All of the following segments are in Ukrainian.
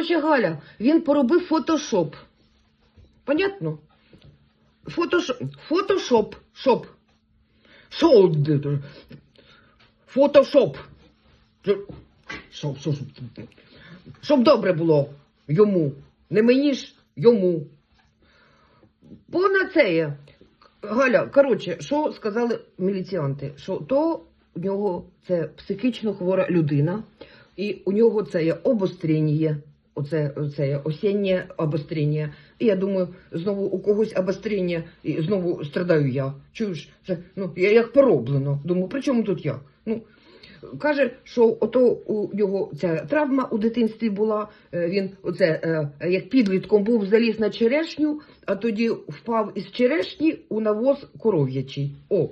Коротше, Галя, він поробив фотошоп. Понятно? Фотошоп. Фотошоп. Шоп. Шоп. Фотошоп. Шоп, шоп, шоп. Щоб добре було йому. Не мені ж, йому. Понад це. Галя, коротше, що сказали міліціянти? Що то у нього це психічно хвора людина, і у нього це є обострення, оце, оце осіннє обострення. І я думаю, знову у когось обострення, і знову страдаю я. Чуєш, це ну я як пороблено. Думаю, при чому тут я? Ну, Каже, що ото у нього ця травма у дитинстві була. е, Він оце е, як підлітком був заліз на черешню, а тоді впав із черешні у навоз коров'ячий. О.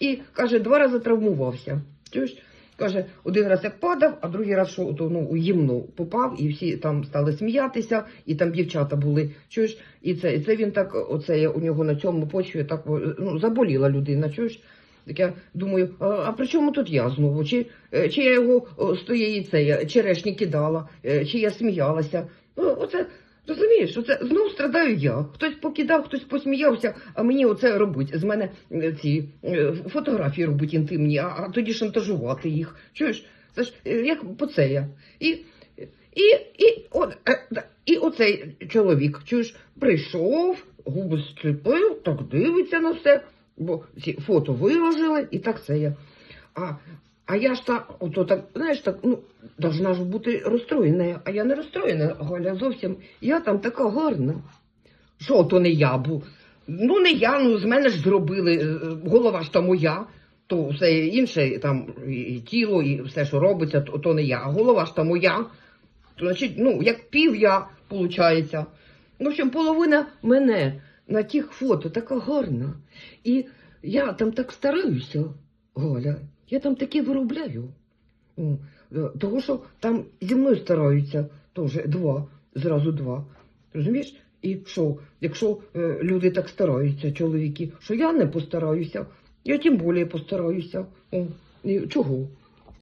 І каже, два рази травмувався. Чуєш? Каже, один раз як падав, а другий раз, що ото, ну, у гімну попав, і всі там стали сміятися, і там дівчата були. Чуєш? І це, і це він так, оце у нього на цьому почві так ну, заболіла людина. Чуєш? Так я думаю, а, а при чому тут я знову? Чи, е, чи я його з тієї черешні кидала, е, чи я сміялася? Ну, оце, розумієш, оце знов страдаю я. Хтось покидав, хтось посміявся, а мені оце робить. З мене е, ці е, фотографії робить інтимні, а, а тоді шантажувати їх. Чуєш? Це ж е, як по це я. І, і, і, і оцей чоловік, чуєш, прийшов, губи зчепив, так дивиться на все. Бо ці фото виложили, і так це я. А, а я ж так, ото так, знаєш, так, ну, должна ж бути розстроєна. А я не розстроєна, Галя, зовсім. Я там така гарна. Що то не я був? Ну, не я, ну з мене ж зробили. е, Голова ж то моя, то все інше, там і- тіло, і все, що робиться, то, то не я. А голова ж то моя. То, значить, ну, як пів я, виходить. В общем, половина мене на тих фото така гарна. І я там так стараюся, Галя. Я там таке виробляю. Е, Того, що там зі мною стараються теж два, зразу два. Розумієш? І що, якщо е, люди так стараються, чоловіки, що я не постараюся, я тим більше постараюся. О, і чого?